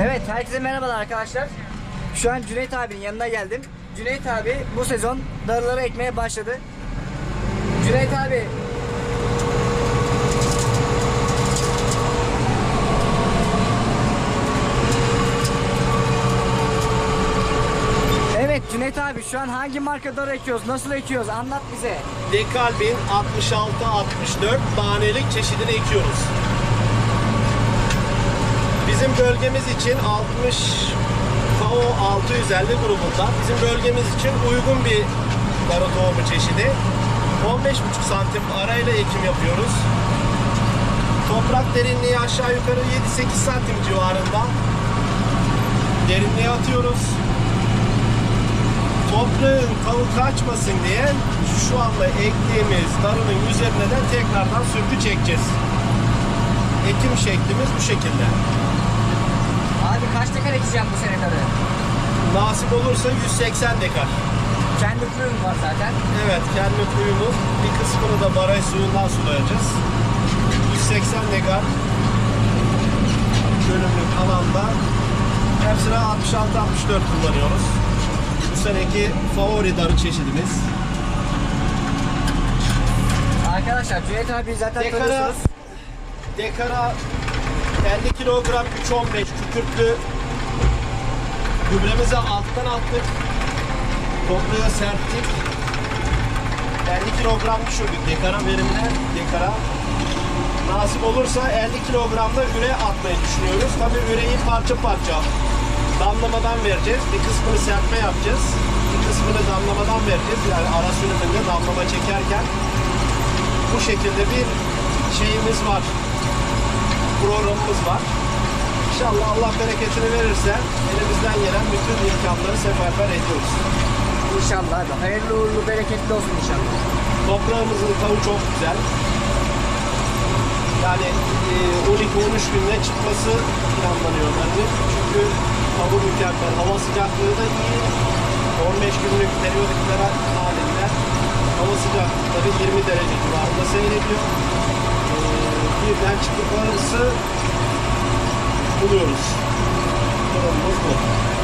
Evet, herkese merhabalar arkadaşlar. Şu an Cüneyt abinin yanına geldim. Cüneyt abi bu sezon darıları ekmeye başladı. Cüneyt abi Evet Cüneyt abi şu an hangi marka darı ekiyoruz? Nasıl ekiyoruz? Anlat bize. Dekalbin 66-64 danelik çeşidini ekiyoruz. Bizim bölgemiz için 60 FAO 650 grubunda bizim bölgemiz için uygun bir darı tohumu çeşidi. 15,5 santim arayla ekim yapıyoruz. Toprak derinliği aşağı yukarı 7-8 santim civarında. Derinliğe atıyoruz. Toprağın tavu kaçmasın diye şu anda ektiğimiz darının üzerine de tekrardan sürgü çekeceğiz. Ekim şeklimiz bu şekilde. Abi kaç tekrar ekeceğim bu sene darı? Nasip olursa 180 dekar. Kendi kuyum var zaten. Evet kendi kuyumuz bir kısmını da baraj suyundan sulayacağız. 180 dekar bölümlük alanda hepsine 66-64 kullanıyoruz. Bu seneki favori darı çeşidimiz. Arkadaşlar Cüneyt abi zaten Dekara, tanıyorsunuz. dekara 50 kilogram 3.15 kükürtlü gübremizi alttan attık. Toprağa serptik. 50 kilogram düşürdük dekara verimine. Dekara. Nasip olursa 50 kilogramda üre atmayı düşünüyoruz. Tabii üreyi parça parça damlamadan vereceğiz. Bir kısmını serpme yapacağız. Bir kısmını damlamadan vereceğiz. Yani ara sürümünde damlama çekerken bu şekilde bir şeyimiz var. Programımız var. İnşallah Allah bereketini verirse elimizden gelen bütün imkanları seferber ediyoruz. İnşallah abi. Hayırlı uğurlu bereketli olsun inşallah. Toprağımızın tavu çok güzel. Yani e, 12-13 günde çıkması planlanıyor bence. Çünkü tavu mükemmel. Hava sıcaklığı da iyi. 15 günlük periyodik halinde hava sıcaklıkları 20 derece civarında seyrediyor. E, birden çıkıklarısı buluyoruz. Durumumuz bu.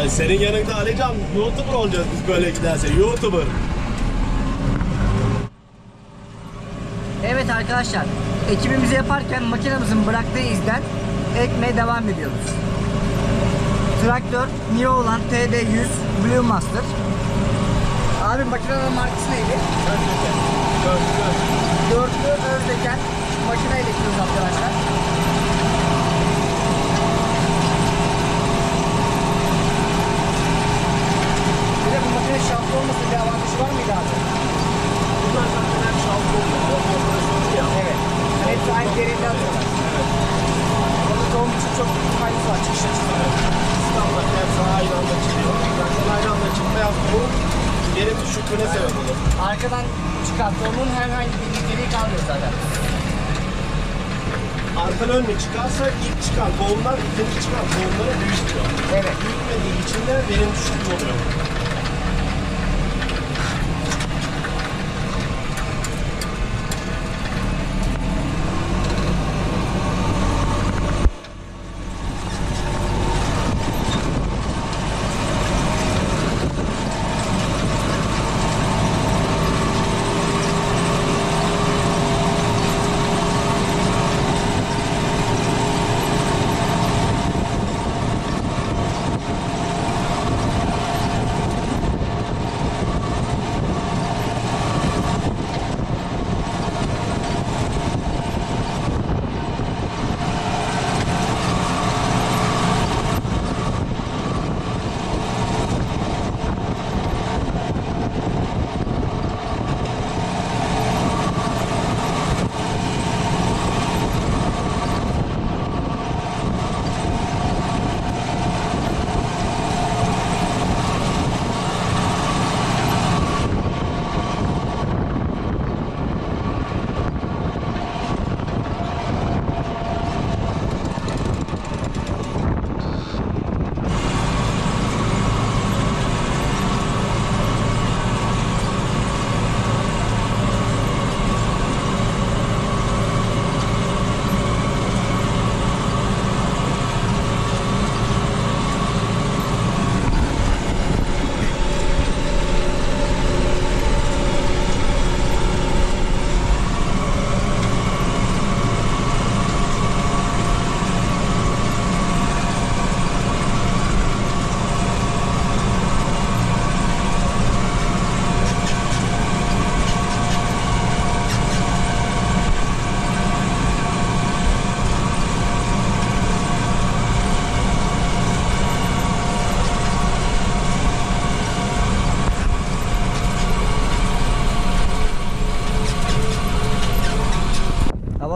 Ay senin yanında Alican YouTuber olacağız biz böyle giderse. YouTuber. Evet arkadaşlar. Ekibimizi yaparken makinemizin bıraktığı izden ekmeye devam ediyoruz. Traktör Neo olan TD100 Blue Master. Abi makinenin markası neydi? Dörtlü Özdeken makineyle gidiyoruz arkadaşlar. Bir de bu makine şaftlı olmasın bir avantajı var mıydı abi? Bunlar zaten hep şaltı oluyor. Operasyonu ya. Evet. Hepsi aynı derinde atıyorlar. Orada tohum için çok büyük faydası var çıkış açısından. Standart hepsi aynı anda çıkıyor. Zaten aynı anda çıkmayan bu verim düşüklüğüne sebep olur. Arkadan çıkan tohumun herhangi bir niteliği kalmıyor zaten. Arkadan ön mü çıkarsa ilk çıkan tohumlar ikinci çıkan tohumları büyütüyor. Evet. Büyütmediği için de verim düşüklüğü oluyor.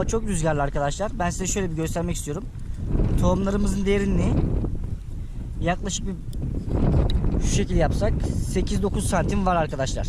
Çok rüzgarlı arkadaşlar. Ben size şöyle bir göstermek istiyorum. Tohumlarımızın derinliği yaklaşık bir şu şekil yapsak 8-9 santim var arkadaşlar.